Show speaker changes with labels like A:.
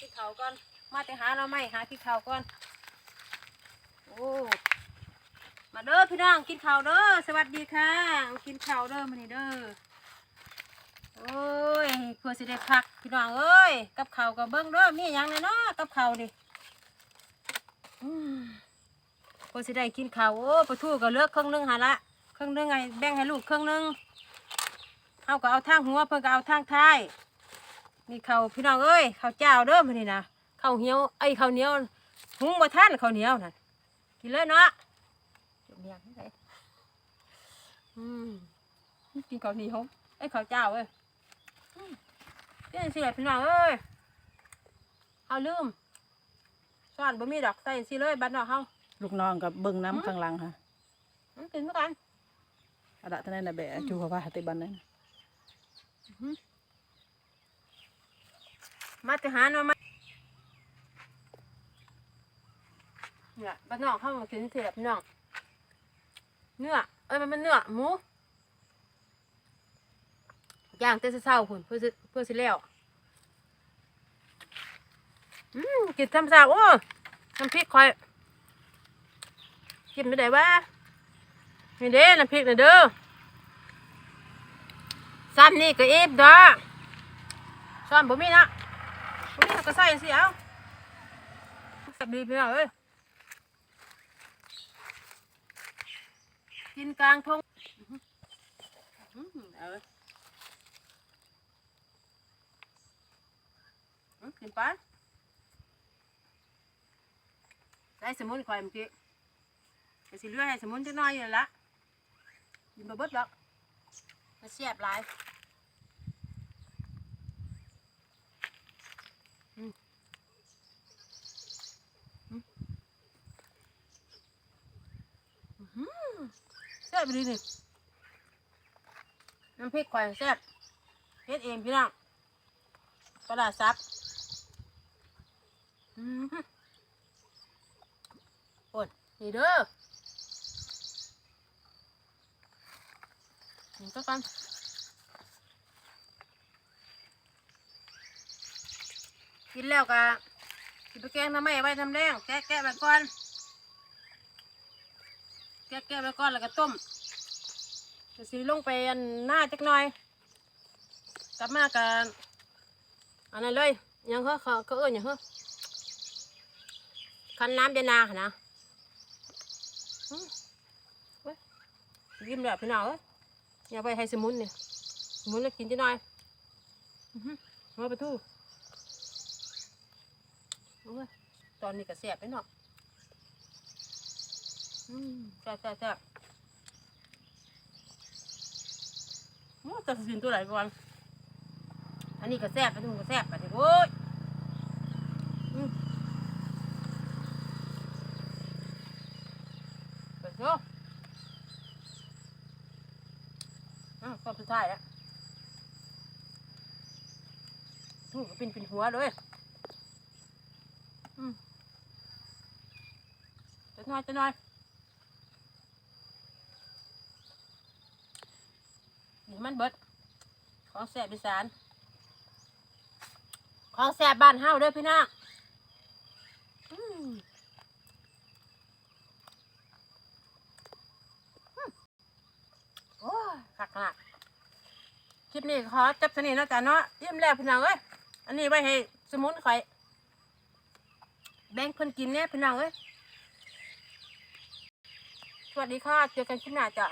A: กินข้าก่อน มาแต่หาเราไม่หากินข้าก่อน โอ้ มาเด้อพี่น้องกินข้าวเด้อ สวัสดีค่ะ กินข้าวเด้อมานี่เด้อ โอ้ยเพื่อสิได้พักพี่น้องเอ้ย กับข้าวกับเบิ้งเด้อ มีหยังแน่เนาะกับข้าวดิเพื่อสิได้กินข้าว โอ้ปลาทูก็เลือกเครึ่องหนึงหาละ เครึ่องหนึงไงแบ่งให้ลูกเครึ่องหนึงเอาก็เอาทางหัวเพิ่นก็เอาทางท้าย นี่ข้าวพี่น้องเอ้ยข้าวเจ้าเด้อมานี่นะข้าวเหนียวไอ้ยข้าวเหนียวหุงบ่ทันข้าวเหนียวนั่นกินเลยเนาะจุ่มเมียงให้ได้อืมกินข้าวเหนียวไอ้ยข้าวเจ้าเอ้ยอืมเจ้าสิแหละพี่น้องเอ้ยเอาลืมซ่อนบ่มีดอกใส่สิเลยบ้านนอกเฮา
B: ลูกน้องกับเบิ่งน้ำข้างหลังค่ะ
A: อืมกินเหมือนกัน
B: อะดะท่านนน่ะแบะจูเขาว่าติบันนั้น
A: มาตหาหน่อไม้เนี่ยบ้านนอกเฮามากินสิแหละพี่น้องเนื้อเอ้ยมันเป็นเนื้อหมูย่างแต่เช้าๆพุ่นเพื่อเพื่อสิแล้วอืมกินซ้ำๆโอ้น้ำพริกคอยกินไม่ได้ว่านี่เด้น้ำพริกน่ะเด้อซ้ำนี่ก็เอฟด้อซ้ำบ่มีนะ บ่มีก็ใส่สิเอาสับดีพี่น้องเอ้ยกินกลางทงอื้อหือเอาเว้ยอื้อกินไปใส่สมุนข่อยเมื่อกี้ก็สิเหลือให้สมุนจักหน่อยอยู่นั่นละกินบ่เบิดดอกมันเสียบหลาย แซ่บดีนี่น้ำพริกข่อยแซ่บเฮ็ดเองพี่น้องกระดาษซับอืมโอ้ยนี่เด้อนี่ก็กัน กินแล้วก็กินไปแกงทำไมไว้ทำแรงแกะแกะไปก่อนแกะแกะไว้ก่อนแล้วก็ต้มจะสีลงไปอันหน้าจักหน่อยกลับมากันอันนั้นเลยยังเขาเขาเขาเอิ้นหยังเหรอคันน้ำเดนาหั่นนะยิ้มแบบพี่น้องเอ้ยอย่าไปให้สมุนเนี่ยสมุนแล้วกินจักหน่อยมาไปทูโอ้ย ตอนนี้ก็แสบไปเนาะอืมแซ่บแซ่บแซ่บโอ้จะสินตัวไหนก่อนอันนี้ก็แซ่บอันนี้ก็แซ่บอันนี้โอ้ยอืมไปเถอะอะตอนสุดท้ายแล้วทูก็เป็นเป็นหัวเลย อืม น้อยจะน้อยนี่มันเบิดของแสบอีสานของแสบบ้านเฮาเด้อพี่น้องอืมอืมโอ้ยคักขนาดคลิปนี้ขอจับสนิทนะจ๊ะเนาะเยี่ยมแล้วพี่น้องเอ้ย อันนี้ไว้ให้สมุนข่อยแบ่งเพิ่นกินเนี่ยพี่น้องเอ้ย สวัสดีค่ะ เจอกันคลิปหน้าจ้ะ